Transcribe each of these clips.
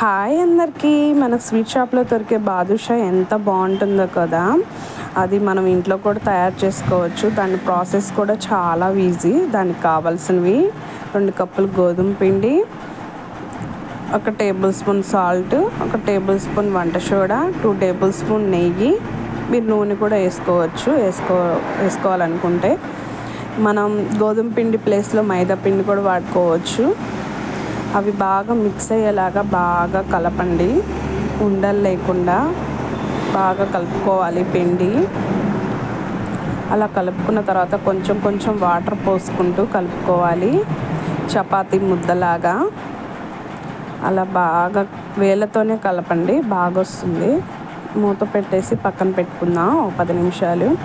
Hi అందరికీ. మన sweet షాప్లో దొరికే బాదుషా ఎంత బాగుంటుందో కదా. అది మనం ఇంట్లో కూడా తయారు చేసుకోవచ్చు. దాని ప్రాసెస్ కూడా చాలా ఈజీ. దానికి కావాల్సినవి రెండు కప్పులు గోధుమ పిండి ఒక టేబుల్ స్పూన్ సాల్ట్ ఒక టేబుల్ స్పూన్ వంట సోడా టూ టేబుల్ స్పూన్ నెయ్యి. మీరు నూనె కూడా వేసుకోవచ్చు. వేసుకో వేసుకోవాలనుకుంటే. మనం గోధుమ పిండి ప్లేస్లో మైదా పిండి కూడా వాడుకోవచ్చు. అవి బాగా మిక్స్ అయ్యేలాగా బాగా కలపండి. ఉండలు లేకుండా బాగా కలుపుకోవాలి పిండి. అలా కలుపుకున్న తర్వాత కొంచెం కొంచెం వాటర్ పోసుకుంటూ కలుపుకోవాలి. చపాతీ ముద్దలాగా. అలా బాగా వేళ్ళతోనే కలపండి బాగా వస్తుంది మూత పెట్టేసి పక్కన పెట్టుకుందాం ఒక పది నిమిషాలు.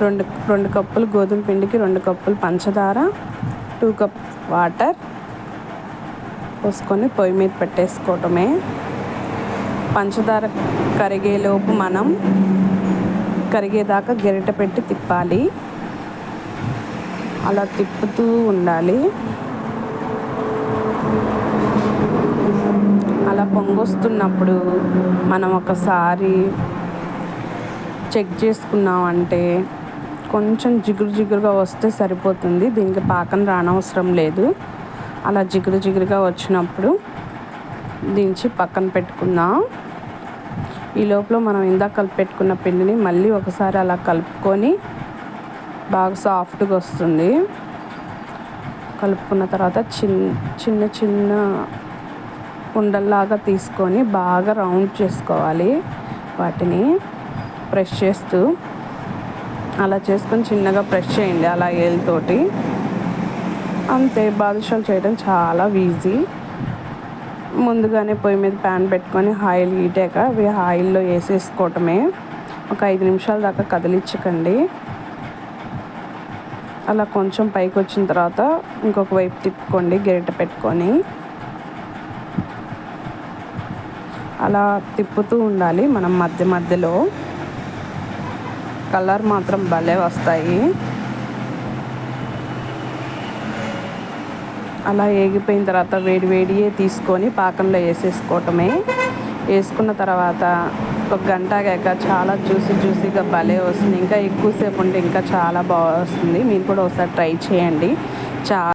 రెండు రెండు కప్పులు గోధుమ పిండికి రెండు కప్పులు పంచదార టూ కప్ వాటర్ పోసుకొని పొయ్యి మీద పెట్టేసుకోవటమే. పంచదార కరిగేలోపు మనం కరిగేదాకా గరిట పెట్టి తిప్పాలి. అలా తిప్పుతూ ఉండాలి. అలా పొంగొస్తున్నప్పుడు మనం ఒకసారి చెక్ చేసుకున్నామంటే కొంచెం జిగురు జిగురుగా వస్తే సరిపోతుంది. దీనికి పాకం రానవసరం లేదు. అలా జిగురు జిగురుగా వచ్చినప్పుడు దించి పక్కన పెట్టుకుందాం. ఈ లోపల మనం ఇందాక కలిపెట్టుకున్న పిండిని మళ్ళీ ఒకసారి అలా కలుపుకొని బాగా సాఫ్ట్గా వస్తుంది. కలుపుకున్న తర్వాత చిన్ చిన్న చిన్న ఉండల్లాగా తీసుకొని బాగా రౌండ్ చేసుకోవాలి వాటిని ప్రెష్ చేస్తూ. అలా చేసుకొని చిన్నగా ప్రెష్ చేయండి అలా ఏళ్ళతోటి. అంతే బాదుషాలు చేయడం చాలా ఈజీ ముందుగానే పొయ్యి మీద ప్యాన్ పెట్టుకొని ఆయిల్ హీటాక అవి ఆయిల్లో వేసేసుకోవటమే. ఒక ఐదు నిమిషాల దాకా కదిలించకండి. అలా కొంచెం పైకి వచ్చిన తర్వాత ఇంకొక వైపు తిప్పుకోండి గరిట పెట్టుకొని. అలా తిప్పుతూ ఉండాలి మనం మధ్య మధ్యలో. కలర్ మాత్రం భలే వస్తాయి. అలా ఏగిపోయిన తర్వాత వేడి వేడియే తీసుకొని పాకంలో వేసేసుకోవటమే. వేసుకున్న తర్వాత ఒక గంట గాక చాలా జ్యూసీ జ్యూసీగా భలే వస్తుంది. ఇంకా ఎక్కువసేపు ఉంటే ఇంకా చాలా బాగా వస్తుంది. మీరు కూడా ఒకసారి ట్రై చేయండి. చాలా